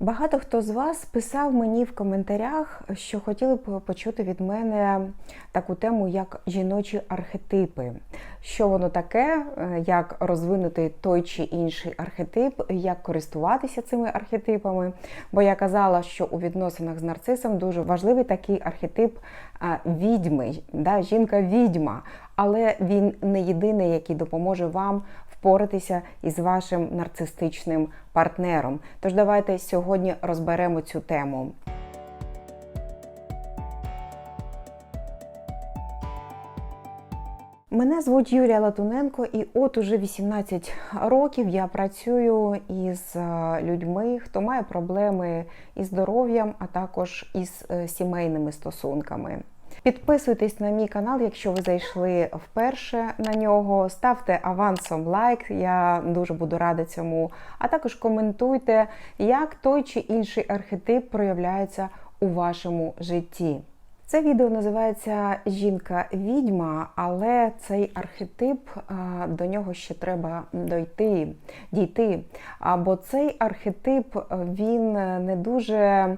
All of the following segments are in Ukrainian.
Багато хто з вас писав мені в коментарях, що хотіли б почути від мене таку тему, як жіночі архетипи. Що воно таке, е, як розвинути той чи інший архетип, як користуватися цими архетипами. Бо я казала, що у відносинах з нарцисом дуже важливий такий архетип відьми, да, жінка-відьма, але він не єдиний, який допоможе вам впоратися із вашим нарцистичним партнером. Тож давайте сьогодні розберемо цю тему. Мене звуть Юлія Латуненко, і от уже 18 років я працюю із е, людьми, хто має проблеми із здоров'ям, а також із е, сімейними стосунками. Підписуйтесь на мій канал, якщо ви зайшли вперше на нього. Ставте авансом лайк, я дуже буду рада цьому. А також коментуйте, як той чи інший архетип проявляється у вашому житті. Це відео називається Жінка-відьма, але цей архетип до нього ще треба дойти, дійти. Бо цей архетип він не дуже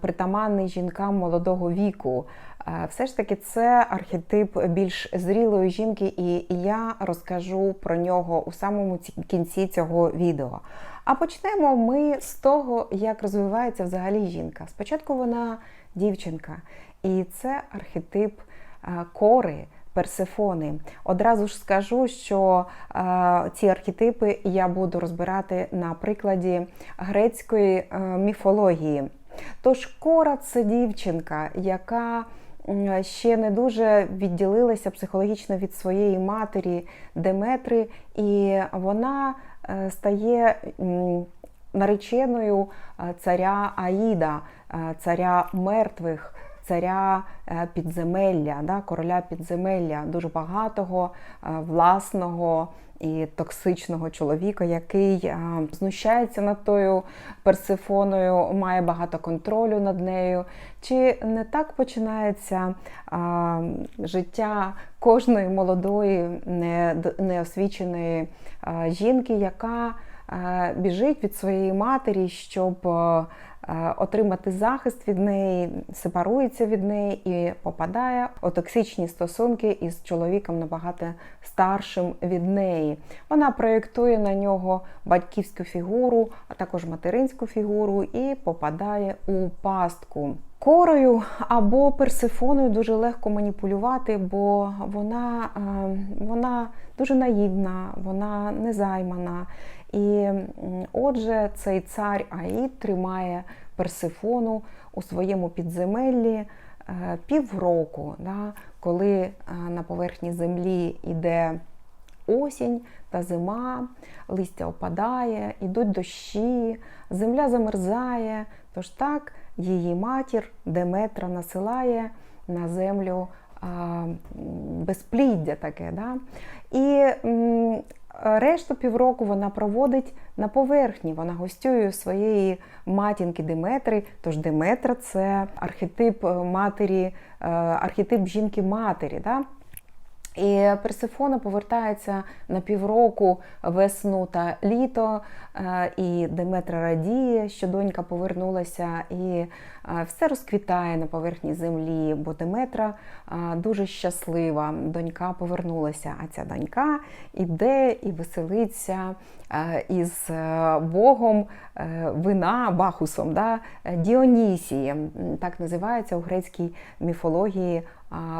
притаманний жінкам молодого віку. А, Все ж таки, це архетип більш зрілої жінки, і я розкажу про нього у самому кінці цього відео. А почнемо ми з того, як розвивається взагалі жінка. Спочатку вона дівчинка, і це архетип е, кори. Персифони. Одразу ж скажу, що е, ці архетипи я буду розбирати на прикладі грецької е, міфології. Тож кора це дівчинка, яка ще не дуже відділилася психологічно від своєї матері Деметри, і вона е, стає нареченою е, царя Аїда, е, царя мертвих. Царя е, підземелля, да, короля підземелля, дуже багатого, е, власного і токсичного чоловіка, який е, знущається над тою персифоною, має багато контролю над нею. Чи не так починається а, життя кожної молодої, неосвіченої е, жінки, яка е, біжить від своєї матері, щоб е, е, отримати захист від неї, сепарується від неї і попадає у токсичні стосунки із чоловіком набагато старшим від неї. Вона проєктує на нього батьківську фігуру, а також материнську фігуру і попадає у пастку. Корою або персифоною дуже легко маніпулювати, бо вона, е, вона дуже наївна, вона незаймана. І отже, цей цар Аїд тримає Персифону у своєму підземеллі е, півроку, да, коли е, на поверхні землі йде осінь та зима, листя опадає, ідуть дощі, земля замерзає. Тож так її матір Деметра насилає на землю безпліддя таке. Да? І решту півроку вона проводить на поверхні. Вона гостює своєї матінки Деметри. Тож Деметра це архетип е, матері, е, архетип жінки-матері. Да? І Персифона повертається на півроку весну та літо, е, і Деметра радіє, що донька повернулася, і е, все розквітає на поверхні землі, бо Деметра е, дуже щаслива. Донька повернулася, а ця донька іде і веселиться із Богом вина Бахусом, да? Діонісієм. Так називається у грецькій міфології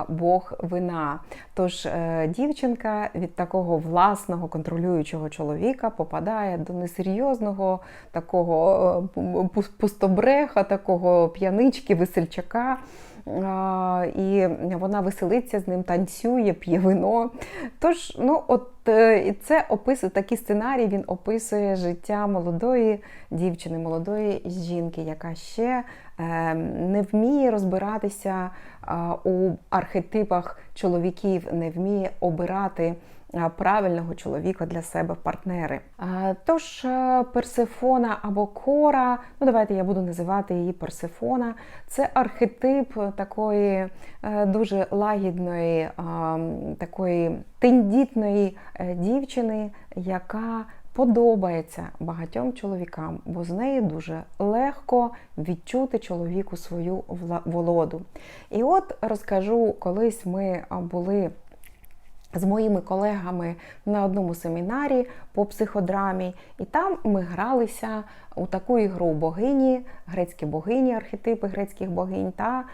Бог вина. Тож е, дівчинка від такого власного контролюючого чоловіка попадає до несерйозного такого е, пустобреха, такого п'янички, весельчака. І вона веселиться з ним, танцює, п'є вино. Тож, ну, от е, це описує такий сценарій. Він описує життя молодої дівчини, молодої жінки, яка ще е, не вміє розбиратися у архетипах чоловіків, не вміє обирати правильного чоловіка для себе партнери. Тож Персифона або Кора, ну давайте я буду називати її Персифона. Це архетип такої е, дуже лагідної, такої тендітної е, дівчини, яка подобається багатьом чоловікам, бо з нею дуже легко відчути чоловіку свою володу. І от розкажу, колись ми були з моїми колегами на одному семінарі по психодрамі, і там ми гралися у таку ігру богині, грецькі богині, архетипи грецьких богинь та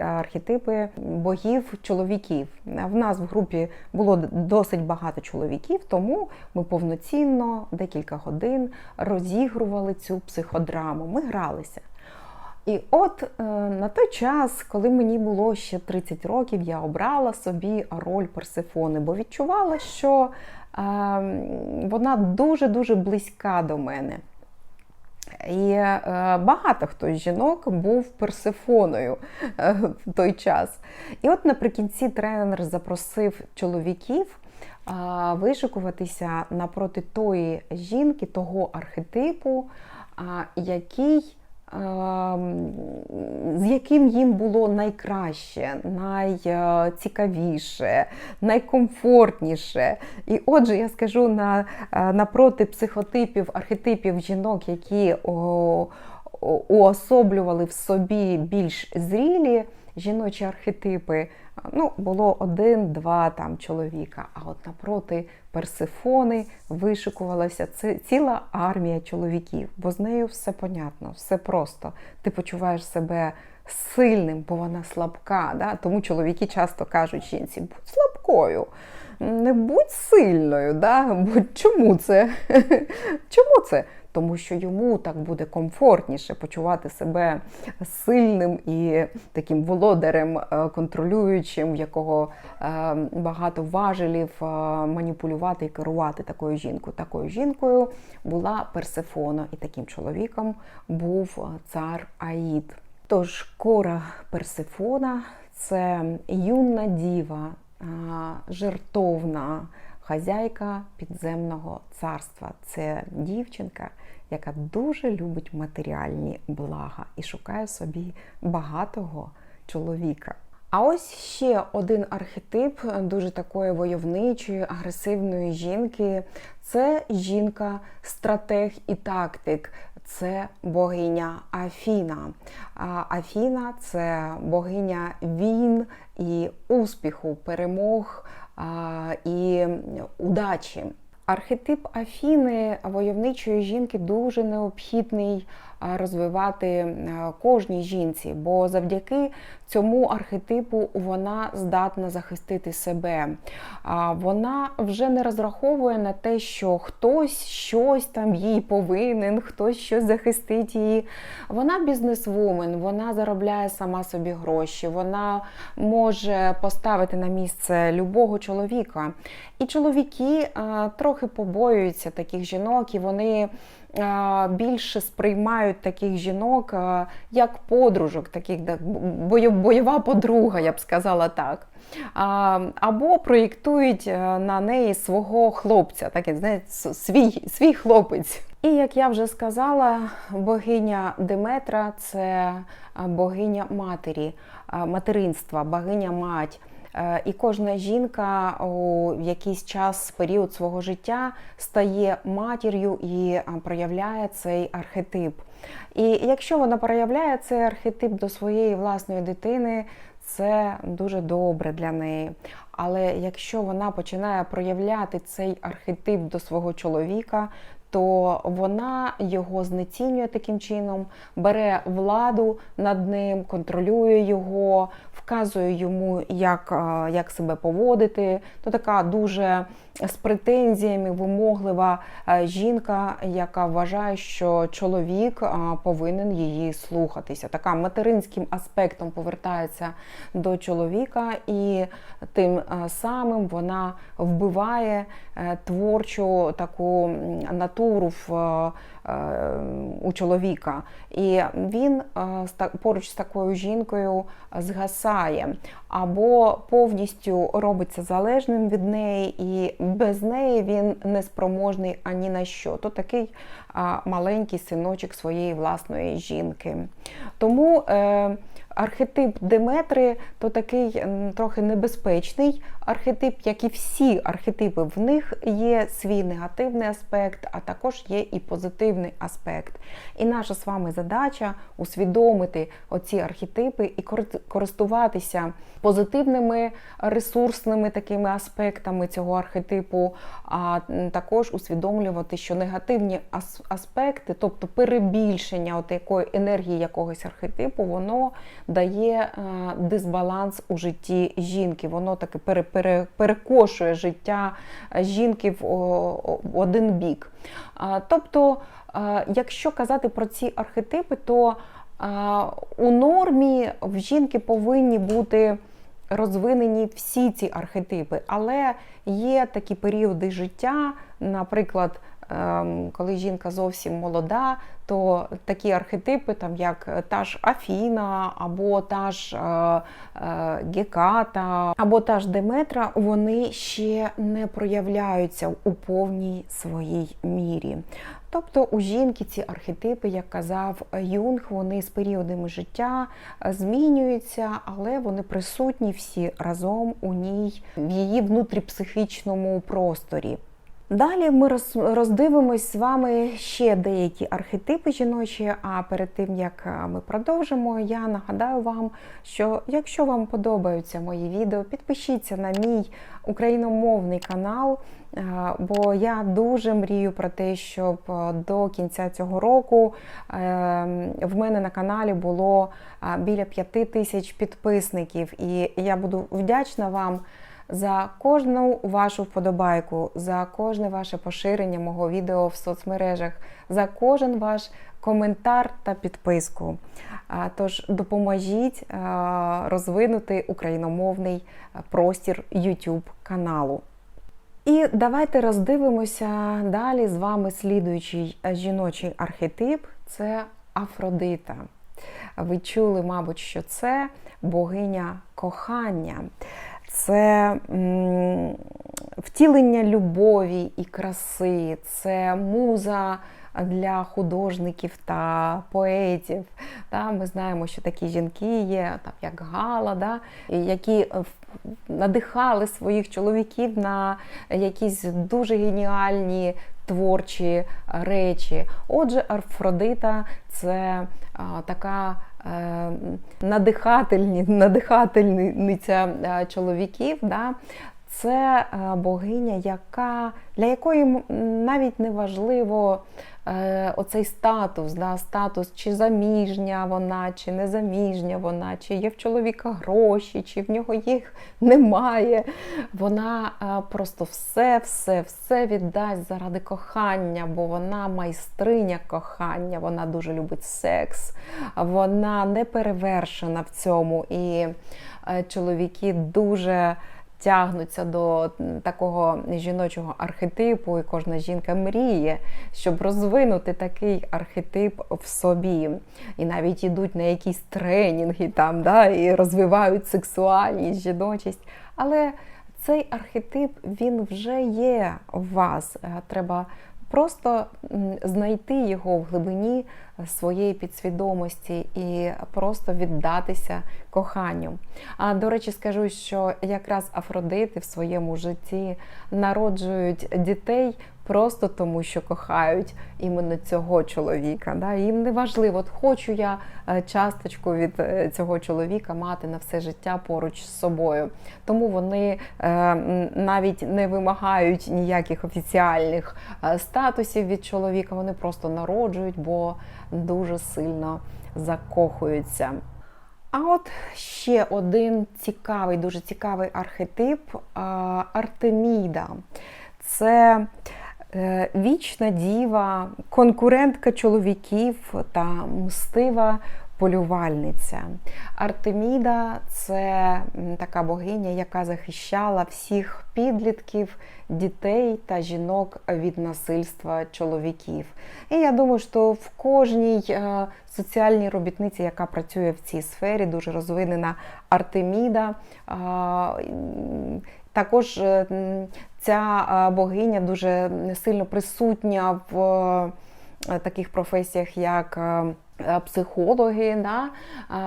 архетипи богів чоловіків. В нас в групі було досить багато чоловіків, тому ми повноцінно декілька годин розігрували цю психодраму. Ми гралися. І от е, на той час, коли мені було ще 30 років, я обрала собі роль Персифони, бо відчувала, що е, вона дуже-дуже близька до мене. І е, багато хто з жінок був персифоною е, в той час. І от наприкінці тренер запросив чоловіків вишикуватися напроти тої жінки, того архетипу, який ем, з яким їм було найкраще, найцікавіше, найкомфортніше. І отже, я скажу на, е, напроти психотипів, архетипів жінок, які уособлювали в собі більш зрілі жіночі архетипи, ну, було один-два там чоловіка. А от напроти Персифони вишикувалася ціла армія чоловіків, бо з нею все понятно, все просто. Ти почуваєш себе сильним, бо вона слабка. Да? Тому чоловіки часто кажуть жінці, будь слабкою. Не будь сильною, да? Бо чому це? Чому це? Тому що йому так буде комфортніше почувати себе сильним і таким володарем, е, контролюючим, в якого е, багато важелів е, маніпулювати і керувати такою жінкою. Такою жінкою була Персефона, і таким чоловіком був цар Аїд. Тож кора Персифона це юна діва, жертовна хазяйка підземного царства. Це дівчинка, яка дуже любить матеріальні блага і шукає собі багатого чоловіка. А ось ще один архетип дуже такої войовничої, агресивної жінки це жінка-стратег і тактик. Це богиня Афіна. Афіна це богиня війн і успіху, перемог і удачі. Архетип Афіни войовничої жінки дуже необхідний розвивати кожній жінці, бо завдяки цьому архетипу вона здатна захистити себе. Вона вже не розраховує на те, що хтось щось там їй повинен, хтось щось захистить її. Вона бізнесвумен, вона заробляє сама собі гроші, вона може поставити на місце любого чоловіка. І чоловіки трохи побоюються таких жінок, і вони більше сприймають таких жінок як подружок, таких бойова подруга, я б сказала так. Або проєктують е, на неї свого хлопця, так знаєте, свій, свій хлопець. І як я вже сказала, богиня Деметра це богиня матері, материнства, богиня мать. Е, І кожна жінка у якийсь час, період свого життя стає матір'ю і проявляє цей архетип. І якщо вона проявляє цей архетип до своєї власної дитини, це дуже добре для неї. Але якщо вона починає проявляти цей архетип до свого чоловіка, то вона його знецінює таким чином, бере владу над ним, контролює його, вказує йому, як, е, як себе поводити. То така дуже з претензіями вимоглива е, жінка, яка вважає, що чоловік е, повинен її слухатися. Така материнським аспектом повертається до чоловіка, і тим е, самим вона вбиває творчу таку натуру в, у чоловіка. І він е, поруч з такою жінкою згасає або повністю робиться залежним від неї, і без неї він неспроможний ані на що. То такий маленький синочок своєї власної жінки. Тому е, Архетип Деметри то такий трохи небезпечний архетип, як і всі архетипи. В них є свій негативний аспект, а також є і позитивний аспект. І наша з вами задача усвідомити оці архетипи і кор- користуватися позитивними ресурсними такими аспектами цього архетипу, а також усвідомлювати, що негативні аспекти, тобто перебільшення от якої енергії якогось архетипу, воно дає е, дисбаланс у житті жінки. Воно таки пере, пере, перекошує життя е, жінки в один бік. Тобто, е, якщо казати про ці архетипи, то у нормі в жінки повинні бути розвинені всі ці архетипи, але є такі періоди життя, наприклад, коли жінка зовсім молода, то такі архетипи, там як та ж Афіна, або та ж е, е, Геката, або та ж Деметра, вони ще не проявляються у повній своїй мірі. Тобто у жінки ці архетипи, як казав Юнг, вони з періодами життя е, змінюються, але вони присутні всі разом у ній в її внутріпсихічному просторі. Далі ми роз- роздивимось з вами ще деякі архетипи жіночі. А перед тим як е, ми продовжимо, я нагадаю вам, що якщо вам подобаються мої відео, підпишіться на мій україномовний канал. е, Бо я дуже мрію про те, щоб е, до кінця цього року в мене на каналі було біля п'яти тисяч підписників, і я буду вдячна вам за кожну вашу вподобайку, за кожне ваше поширення мого відео в соцмережах, за кожен ваш коментар та підписку. Тож допоможіть розвинути україномовний простір YouTube каналу. І давайте роздивимося далі з вами слідуючий жіночий архетип це Афродита. Ви чули, мабуть, що це богиня кохання, це втілення любові і краси, це муза для художників та поетів. Та, Ми знаємо, що такі жінки є, там, як Гала, да, які е, надихали своїх чоловіків на якісь дуже геніальні творчі речі. Отже, Арфродита це така е, надихательниця е, чоловіків. Да? Це е, богиня, яка, для якої навіть не важливо е, оцей статус, да, статус, чи заміжня вона, чи не заміжня вона, чи є в чоловіка гроші, чи в нього їх немає. Вона е, просто все, все, все віддасть заради кохання, бо вона майстриня кохання, вона дуже любить секс, вона не перевершена в цьому. І е, чоловіки дуже тягнуться до такого жіночого архетипу, і кожна жінка мріє, щоб розвинути такий архетип в собі. І навіть йдуть на якісь тренінги там, да, і розвивають сексуальність, жіночість. Але цей архетип він вже є в вас. Е, Треба просто знайти його в глибині своєї підсвідомості і просто віддатися коханню. А до речі, скажу, що якраз Афродити в своєму житті народжують дітей. Просто тому, що кохають іменно цього чоловіка. Да? Їм не важливо, от хочу я е, часточку від е, цього чоловіка мати на все життя поруч з собою. Тому вони е, навіть не вимагають ніяких офіціальних статусів від чоловіка. Вони просто народжують, бо дуже сильно закохуються. А от ще один цікавий, дуже цікавий архетип Артеміда. Це вічна діва, конкурентка чоловіків та мстива полювальниця. Артеміда це така богиня, яка захищала всіх підлітків, дітей та жінок від насильства чоловіків. І я думаю, що в кожній е, соціальній робітниці, яка працює в цій сфері, дуже розвинена Артеміда. Також е, ця богиня дуже сильно присутня в е, таких професіях, як е, е, психологи, да?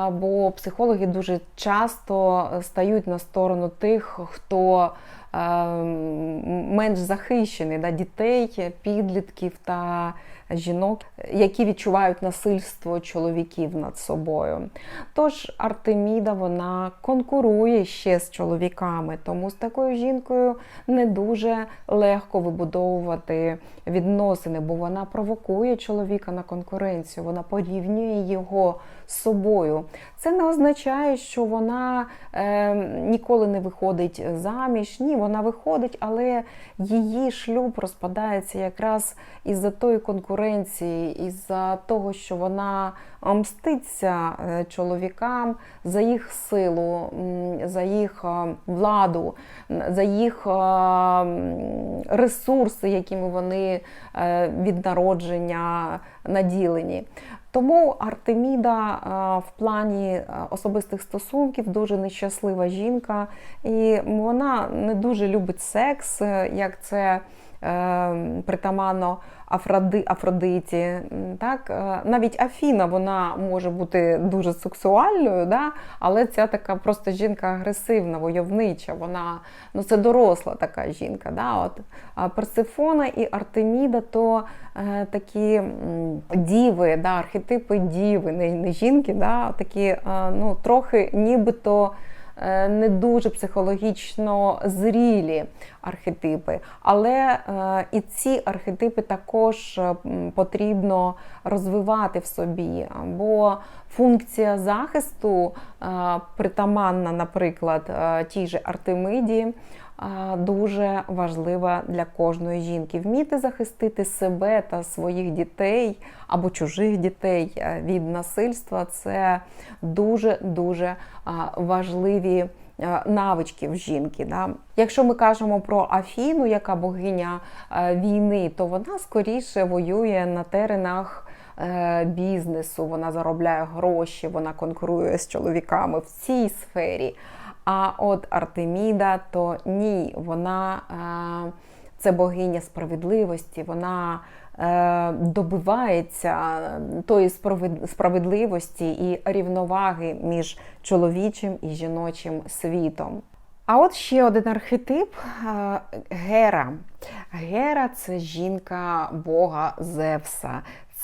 Бо психологи дуже часто стають на сторону тих, хто е, менш захищений, да? дітей, підлітків та жінок, які відчувають насильство чоловіків над собою. Тож Артеміда вона конкурує ще з чоловіками, тому з такою жінкою не дуже легко вибудовувати відносини, бо вона провокує чоловіка на конкуренцію, вона порівнює його собою. Це не означає, що вона е, ніколи не виходить заміж. Ні, вона виходить, але її шлюб розпадається якраз із-за тої конкуренції, із-за того, що вона мститься е, чоловікам за їх силу, за їх е, владу, за їх е, ресурси, якими вони е, від народження наділені. Тому Артеміда е, в плані е, особистих стосунків дуже нещаслива жінка, і вона не дуже любить секс, е, як це притаманно Афроди, Афродиті. Так? Е, Навіть Афіна вона може бути дуже сексуальною, да? але ця така просто жінка агресивна, войовнича. Вона ну це доросла така жінка. Да? От, а Персифона і Артеміда то е, такі діви, да? архетипи діви, не, не жінки, да? такі е, ну, трохи нібито не дуже психологічно зрілі архетипи. Але е, і ці архетипи також е, потрібно розвивати в собі. Бо функція захисту е, притаманна, наприклад, е, тій же Артемиді. Дуже важлива для кожної жінки вміти захистити себе та своїх дітей або чужих дітей е, від насильства це дуже дуже важливі е, навички в жінки. Да? Якщо ми кажемо про Афіну, яка богиня е, війни, то вона скоріше воює на теренах бізнесу, вона заробляє гроші, вона конкурує з чоловіками в цій сфері. А от Артеміда, то ні, вона е, це богиня справедливості, вона е, добивається тої справедливості і рівноваги між чоловічим і жіночим світом. А от ще один архетип е, Гера. Гера це жінка Бога Зевса.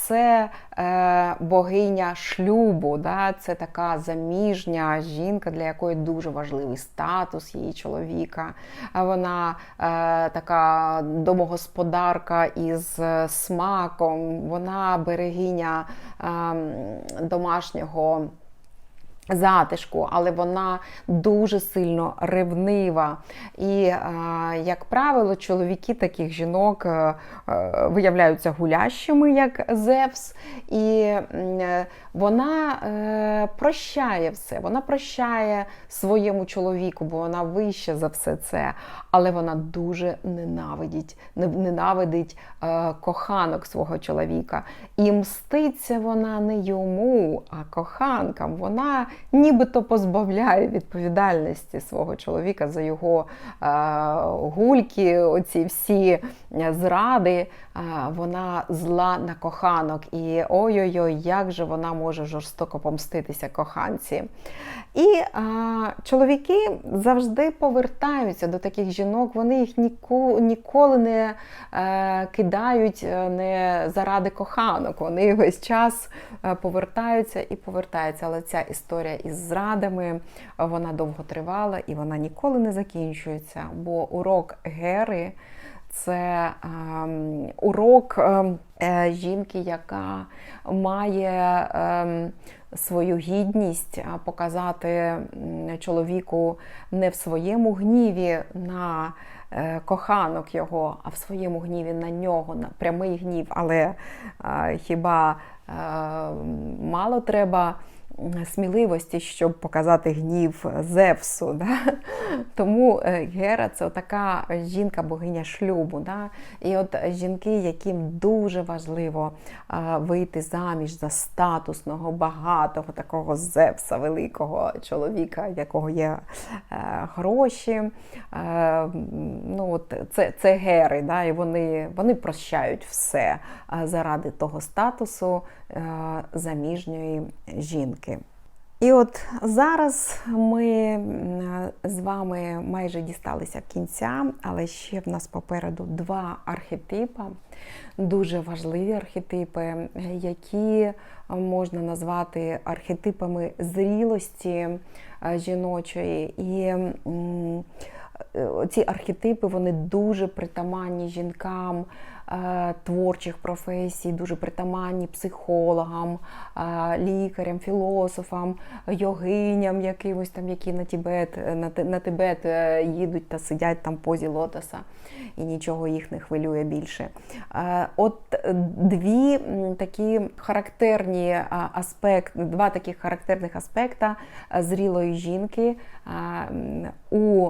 Це е, богиня шлюбу, да? це така заміжня жінка, для якої дуже важливий статус її чоловіка. Вона е, така домогосподарка із е, смаком, вона берегиня е, домашнього затишку, але вона дуже сильно ревнива. І, е, як правило, чоловіки таких жінок е, е, виявляються гулящими, як Зевс, і вона прощає все. Вона прощає своєму чоловіку, бо вона вища за все це. Але вона дуже ненавидить, ненавидить коханок свого чоловіка. І мститься вона не йому, а коханкам. Вона нібито позбавляє відповідальності свого чоловіка за його е, гульки, оці всі е, зради. Е, вона зла на коханок. І ой-ой-ой, як же вона може жорстоко помститися коханці. І а, чоловіки завжди повертаються до таких жінок, вони їх ніколи не е, кидають не заради коханок. Вони весь час повертаються і повертаються. Але ця історія із зрадами вона довго тривала і вона ніколи не закінчується. Бо урок Гери це ем, урок ем, е, жінки, яка має ем, свою гідність показати чоловіку не в своєму гніві на е, коханок його, а в своєму гніві на нього, на прямий гнів. Але е, хіба мало треба сміливості, щоб показати гнів Зевсу. Да? Тому е, Гера це така жінка-богиня шлюбу. Да? І от жінки, яким дуже важливо вийти заміж за статусного, багатого такого Зевса, великого чоловіка, якого є е, гроші. Е, ну, от Це це гери, да? і вони, вони прощають все заради того статусу заміжньої жінки. І от зараз ми з вами майже дісталися кінця, але ще в нас попереду два архетипи, дуже важливі архетипи, які можна назвати архетипами зрілості е, жіночої. І ці архетипи вони дуже притаманні жінкам. Е, творчих професій, дуже притаманні психологам, е, лікарям, філософам, йогиням, якимось там, які на Тибет, на, на Тибет е, їдуть та сидять там позі лотоса, і нічого їх не хвилює більше. От дві такі характерні аспекти, два таких характерних аспекта зрілої жінки у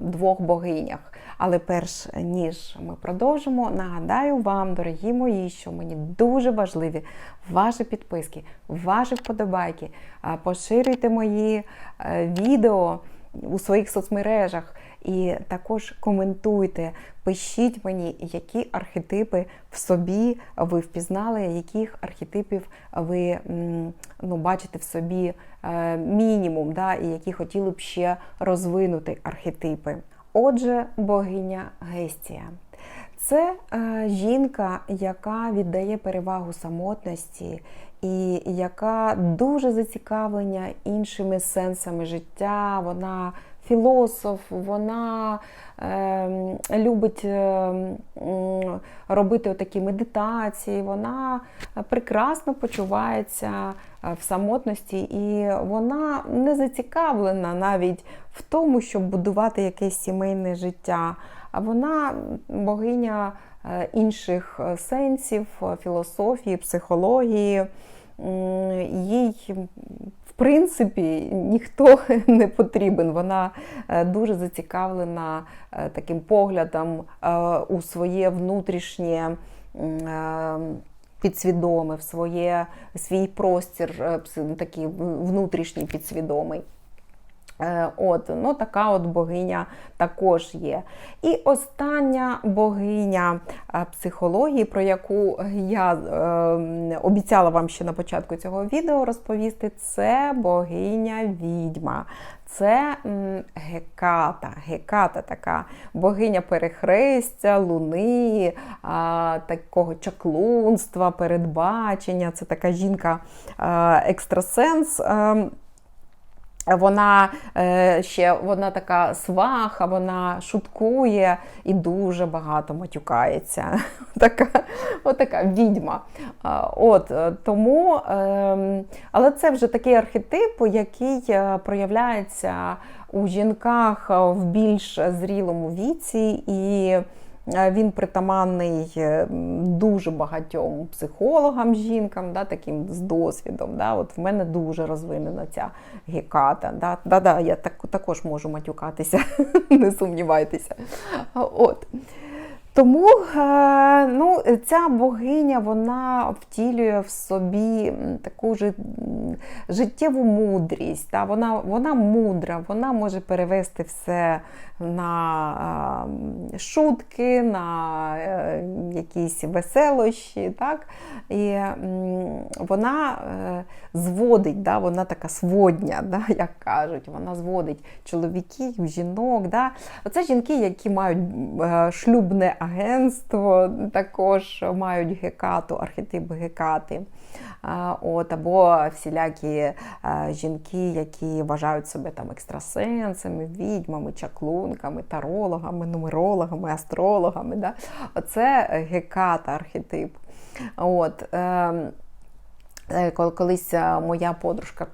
двох богинях. Але перш ніж ми продовжимо, нагадаю вам, дорогі мої, що мені дуже важливі ваші підписки, ваші вподобайки. Поширюйте мої е, відео у своїх соцмережах. І також коментуйте, пишіть мені, які архетипи в собі ви впізнали, яких архетипів ви ну, бачите в собі е, мінімум, да, і які хотіли б ще розвинути архетипи. Отже, богиня Гестія. Це е, жінка, яка віддає перевагу самотності і яка дуже зацікавлена іншими сенсами життя. Вона філософ, вона е, любить е, робити такі медитації, вона прекрасно почувається е, в самотності, і вона не зацікавлена навіть в тому, щоб будувати якесь сімейне життя. А вона богиня е, інших е, сенсів, філософії, психології. Їй в принципі ніхто не потрібен. Вона е, дуже зацікавлена е, таким поглядом е, у своє внутрішнє. Підсвідоме в своє свій простір, такий внутрішній підсвідомий. Е, от, ну Така от богиня також є. І остання богиня е, психології, про яку я е, обіцяла вам ще на початку цього відео розповісти, це богиня відьма. Це Геката, Геката така богиня перехрестя, луни, а, такого чаклунства, передбачення. Це така жінка екстрасенс. Ем, вона е, ще вона така сваха, вона шуткує і дуже багато матюкається. Така, Отака відьма. От, е, тому, ем, Але це вже такий архетип, який е, проявляється у жінках в більш зрілому віці. і він притаманний е, дуже багатьом психологам, жінкам, да, таким з досвідом. Да. От В мене дуже розвинена ця геката. Да. Да-да, Я так, також можу матюкатися, не сумнівайтеся. От. Тому е, ну, ця богиня вона втілює в собі таку ж життєву мудрість. Та? Вона вона мудра, вона може перевести все на шутки, на е, якісь веселощі. Так? І вона е, зводить, да? вона така сводня, да? як кажуть, вона зводить чоловіків, жінок. Да? Оце жінки, які мають шлюбне агентство також мають гекату, архетип гекати. От, Або всілякі жінки, які вважають себе там екстрасенсами, відьмами, чаклунками, тарологами, нумерологами, астрологами. Да? Оце геката архетип. От, е Е, Колись е, моя подружка,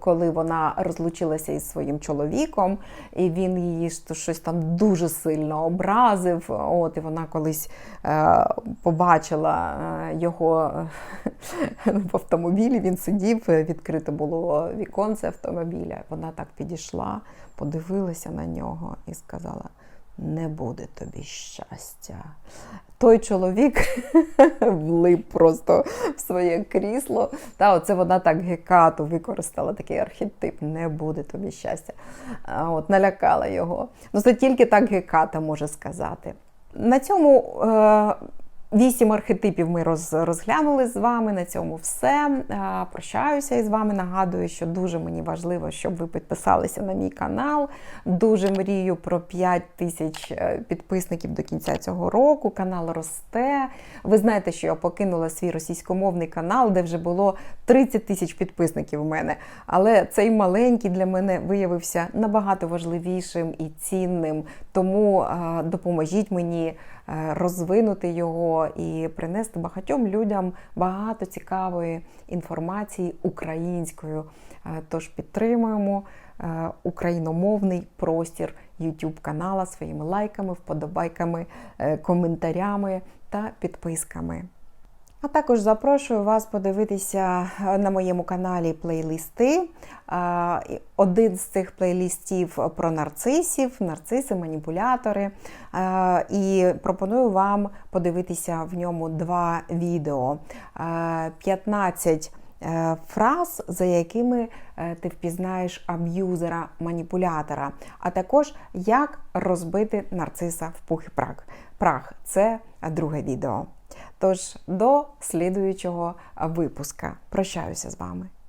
коли вона розлучилася із своїм чоловіком, і він її щось там дуже сильно образив. От і вона колись е, побачила е, його е, в автомобілі. Він сидів, е, відкрите було віконце автомобіля. Вона так підійшла, подивилася на нього і сказала: не буде тобі щастя. Той чоловік влип просто в своє крісло. Та оце вона так гекату використала такий архетип. Не буде тобі щастя. От налякала його. Ну це тільки так геката може сказати. На цьому е, вісім архетипів ми роз, розглянули з вами. На цьому все. Прощаюся із вами. Нагадую, що дуже мені важливо, щоб ви підписалися на мій канал. Дуже мрію про 5 тисяч е, підписників до кінця цього року. Канал росте. Ви знаєте, що я покинула свій російськомовний канал, де вже було 30 тисяч підписників у мене. Але цей маленький для мене виявився набагато важливішим і цінним. Тому допоможіть мені розвинути його і принести багатьом людям багато цікавої інформації українською. Е, Тож підтримуємо е, україномовний простір YouTube канала своїми лайками, вподобайками, е, коментарями та підписками. А також запрошую вас подивитися е, на моєму каналі плейлисти. Один з цих плейлистів про нарцисів, нарциси, маніпулятори. І пропоную вам подивитися в ньому два відео. 15 е, фраз, за якими е, ти впізнаєш аб'юзера-маніпулятора, а також як розбити нарциса в пух і. Прах це друге відео. Тож до слідуючого випуска. Прощаюся з вами.